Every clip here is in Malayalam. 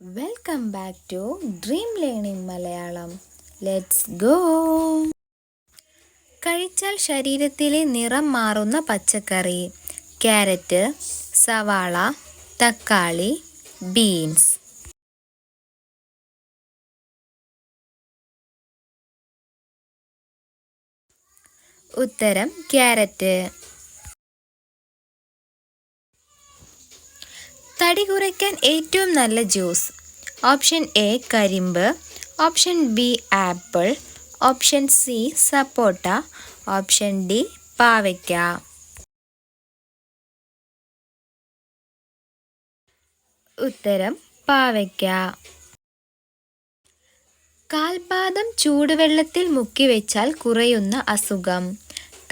Welcome back to dream learning Malayalam let's go കഴിച്ചാൽ ശരീരത്തിലെ നിറം മാറുന്ന പച്ചക്കറി ക്യാരറ്റ് സവാള തക്കാളി ബീൻസ്. ഉത്തരം ക്യാരറ്റ്. തടി കുറയ്ക്കാൻ ഏറ്റവും നല്ല ജ്യൂസ്. ഓപ്ഷൻ എ കരിമ്പ്. Option B apple. Option C സപ്പോട്ട. ഓപ്ഷൻ ഡി പാവയ്ക്ക. ഉത്തരം പാവയ്ക്ക. കാൽപാദം ചൂടുവെള്ളത്തിൽ മുക്കി വെച്ചാൽ കുറയുന്ന അസുഖം.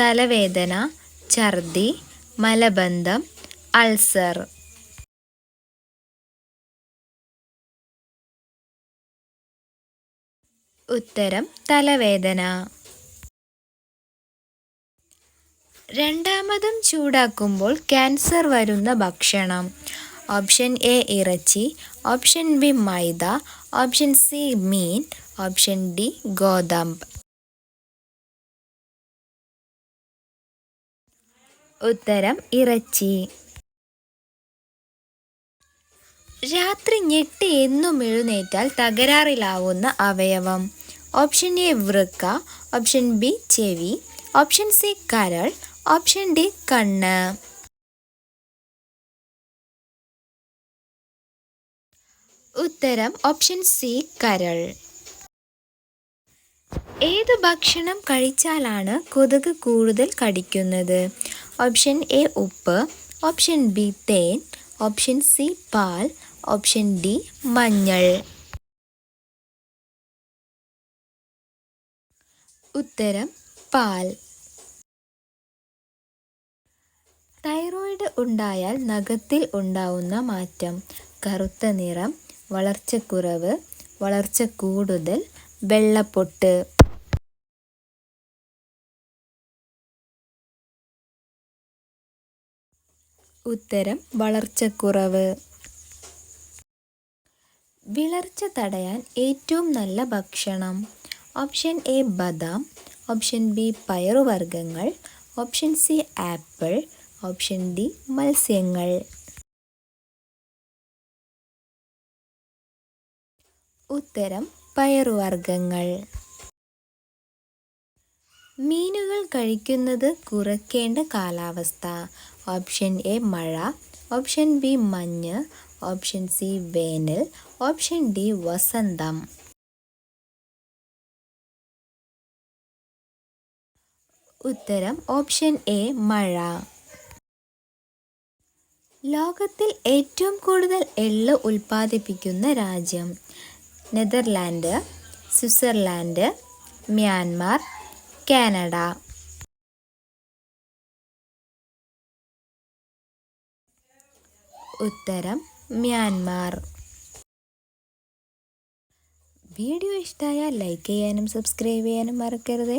തലവേദന ഛർദി മലബന്ധം അൾസർ. ഉത്തരം തലവേദന. രണ്ടാമതും ചൂടാക്കുമ്പോൾ ക്യാൻസർ വരുന്ന ഭക്ഷണം. ഓപ്ഷൻ എ ഇറച്ചി option B maida option C മീൻ ഓപ്ഷൻ ഡി ഗോതമ്പ്. ഉത്തരം ഇറച്ചി. രാത്രി ഞെട്ടി എന്നും എഴുന്നേറ്റാൽ തകരാറിലാവുന്ന അവയവം. ഓപ്ഷൻ എ വൃക്ക. ഓപ്ഷൻ ബി ചെവി. ഓപ്ഷൻ സി കരൾ. ഓപ്ഷൻ ഡി കണ്ണ്. ഉത്തരം ഓപ്ഷൻ സി കരൾ. ഏത് ഭക്ഷണം കഴിച്ചാലാണ് കൊതുക് കൂടുതൽ കടിക്കുന്നത്? ഓപ്ഷൻ എ ഉപ്പ്. ഓപ്ഷൻ ബി തേൻ. ഓപ്ഷൻ സി പാൽ. ഓപ്ഷൻ ഡി മഞ്ഞൾ. ഉത്തരം പാൽ. തൈറോയിഡ് ഉണ്ടായാൽ നഖത്തിൽ ഉണ്ടാവുന്ന മാറ്റം കറുത്ത നിറം വളർച്ചക്കുറവ് വളർച്ച കൂടുതൽ വെള്ളപ്പൊട്ട്. ഉത്തരം വളർച്ചക്കുറവ്. വിളർച്ച തടയാൻ ഏറ്റവും നല്ല ഭക്ഷണം. ഓപ്ഷൻ എ ബദാം option B പയറുവർഗങ്ങൾ option C apple option D മത്സ്യങ്ങൾ. ഉത്തരം പയറുവർഗങ്ങൾ. മീനുകൾ കഴിക്കുന്നത് കുറയ്ക്കേണ്ട കാലാവസ്ഥ. ഓപ്ഷൻ എ മഴ ഓപ്ഷൻ ബി മഞ്ഞ് ഓപ്ഷൻ സി വേനൽ ഓപ്ഷൻ ഡി വസന്തം. ഉത്തരം ഓപ്ഷൻ എ മഴ. ലോകത്തിൽ ഏറ്റവും കൂടുതൽ എള്ള് ഉൽപ്പാദിപ്പിക്കുന്ന രാജ്യം നെതർലാൻഡ് സ്വിറ്റ്സർലാൻഡ് മ്യാൻമാർ കാനഡ. ഉത്തരം മ്യാൻമാർ. വീഡിയോ ഇഷ്ടമായാൽ ലൈക്ക് ചെയ്യാനും സബ്സ്ക്രൈബ് ചെയ്യാനും മറക്കരുത്.